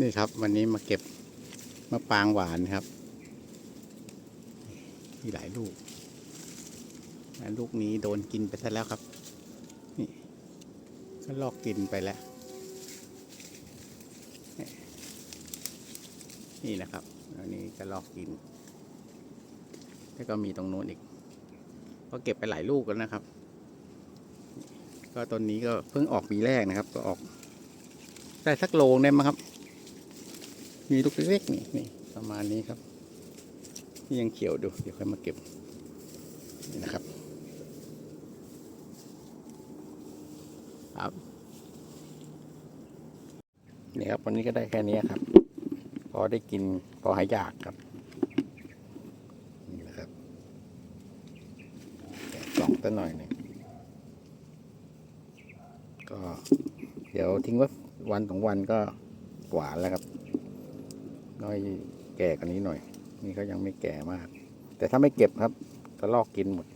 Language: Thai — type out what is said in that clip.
นี่ครับ วันนี้มาเก็บมะปรางหวานครับ มีหลายลูกละลูกนี้โดนกินไปซะแล้วครับ นี่ก็ลอกกินไปแล้ว นี่นะครับ อันนี้ก็ลอกกิน แล้วก็มีตรงโน้นอีก ก็เก็บไปหลายลูกแล้วนะครับ ก็ต้นนี้ก็เพิ่งออกปีแรกนะครับ ก็ออก ได้สักโลงได้มั้งครับ มีลูกเล็กๆนี่นี่ประมาณนี้ครับนี่ยังเขียวดูเดี๋ยวค่อยมาเก็บนี่นะครับครับนี่ครับวันนี้ก็ได้แค่นี้ครับ พอได้กินพอหายอยากครับนี่นะครับแกะกล่องตั้หน่อยหนึ่งก็เดี๋ยวทิ้งไว้วันสองวันก็หวานแล้วครับ น้อยแก่กว่านี้หน่อย นี่ก็ยังไม่แก่มาก แต่ถ้าไม่เก็บครับก็ลอกกินหมด